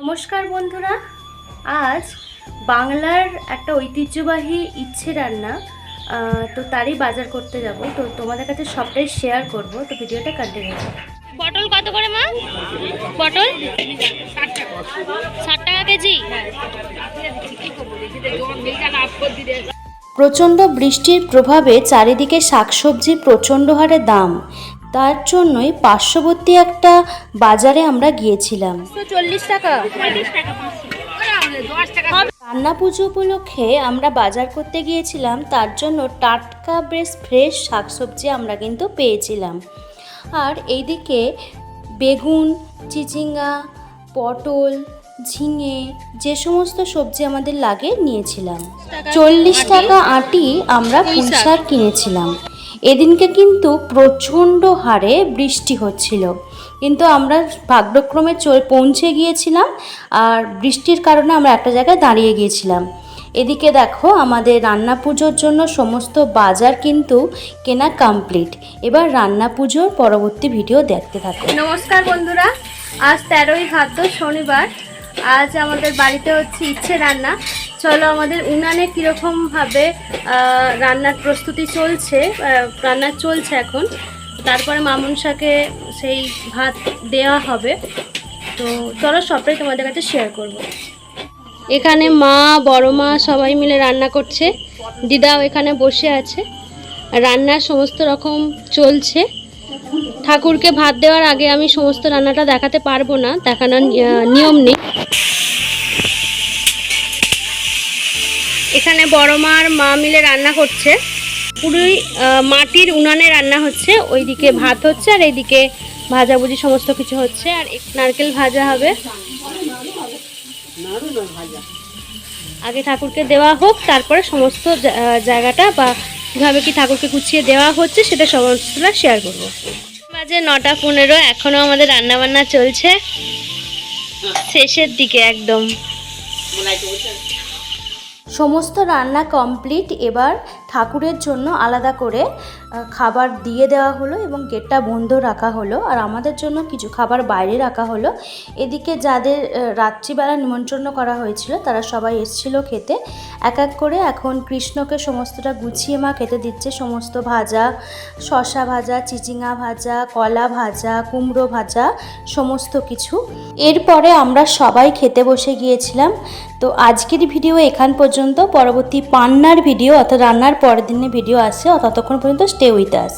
নমস্কার বন্ধুরা। আজ বাংলার একটা ঐতিহ্যবাহী ইচ্ছে রান্না তো তারই বাজার করতে যাব। তো তোমাদের কাছে সবটাই শেয়ার করব। তো ভিডিওটা কন্টিনিউ পটল কত করে মা? পটল? ষাট টাকা কেজি। প্রচণ্ড বৃষ্টির প্রভাবে চারিদিকে শাকসবজির প্রচণ্ড হারে দাম। তার জন্যই পার্শ্ববর্তী একটা বাজারে আমরা গিয়েছিলাম। চল্লিশ টাকা। রান্না পুজো উপলক্ষে আমরা বাজার করতে গিয়েছিলাম তার জন্য টাটকা বেশ ফ্রেশ শাকসবজি আমরা কিন্তু পেয়েছিলাম। আর এইদিকে বেগুন চিচিঙ্গা পটল ঝিঙে যে সমস্ত সবজি আমাদের লাগে নিয়েছিলাম। চল্লিশ টাকা আটি আমরা পুঁই শাক কিনেছিলাম। এদিনকে কিন্তু প্রচণ্ড হারে বৃষ্টি হচ্ছিল। কিন্তু আমরা ভাগ্যক্রমে পৌঁছে গিয়েছিলাম আর বৃষ্টির কারণে আমরা একটা জায়গায় দাঁড়িয়ে গিয়েছিলাম। এদিকে দেখো আমাদের রান্না পুজোর জন্য সমস্ত বাজার কিন্তু কেনা কমপ্লিট এবার রান্না পুজোর পরবর্তী ভিডিও দেখতে থাকো নমস্কার বন্ধুরা, আজ তেরোই ভাদ্র শনিবার। আজ আমাদের বাড়িতে হচ্ছে ইচ্ছে রান্না। চলো, আমাদের উনানে কীরকমভাবে রান্নার প্রস্তুতি চলছে রান্না চলছে এখন। তারপরে মামুন শাকে সেই ভাত দেওয়া হবে। তো চলো, সবটাই তোমাদের কাছে শেয়ার করব। এখানে মা, বড় মা সবাই মিলে রান্না করছে। দিদাও এখানে বসে আছে। রান্নার সমস্ত রকম চলছে। ঠাকুরকে ভাত দেওয়ার আগে আমি সমস্ত রান্নাটা দেখাতে পারব না, দেখানোর নিয়ম নেই। এখানে বড় মা আর মা মিলে রান্না করছে। পুরোই মাটির উনানে রান্না হচ্ছে। ওইদিকে ভাত হচ্ছে আর এইদিকে ভাজাভুজি সমস্ত কিছু হচ্ছে। আর নারকেল ভাজা হবে। আগে ঠাকুরকে দেওয়া হোক, তারপরে সমস্ত জায়গাটা বা কীভাবে কি ঠাকুরকে গুছিয়ে দেওয়া হচ্ছে, সেটা সমস্তটা শেয়ার করব। বাজে নটা পনেরো, এখনও আমাদের রান্না বান্না চলছে। শেষের দিকে একদম। সমস্ত রান্না কমপ্লিট এবার ঠাকুরের জন্য আলাদা করে খাবার দিয়ে দেওয়া হলো এবং গেটটা বন্ধ রাখা হলো। আর আমাদের জন্য কিছু খাবার বাইরে রাখা হলো। এদিকে যাদের রাত্রিবেলা নিমন্ত্রণ করা হয়েছিল, তারা সবাই এসছিল খেতে। এক এক করে এখন কৃষ্ণকে সমস্তটা গুছিয়ে মা খেতে দিচ্ছে। সমস্ত ভাজা শশা ভাজা, চিচিঙা ভাজা, কলা ভাজা, কুমড়ো ভাজা, সমস্ত কিছু। এরপরে আমরা সবাই খেতে বসে গিয়েছিলাম। তো আজকের ভিডিও এখান পর্যন্ত। পরবর্তী পান্নার ভিডিও অর্থাৎ রান্নার পরের দিনের ভিডিও আসছে। ততক্ষণ পর্যন্ত স্টে উইথ আস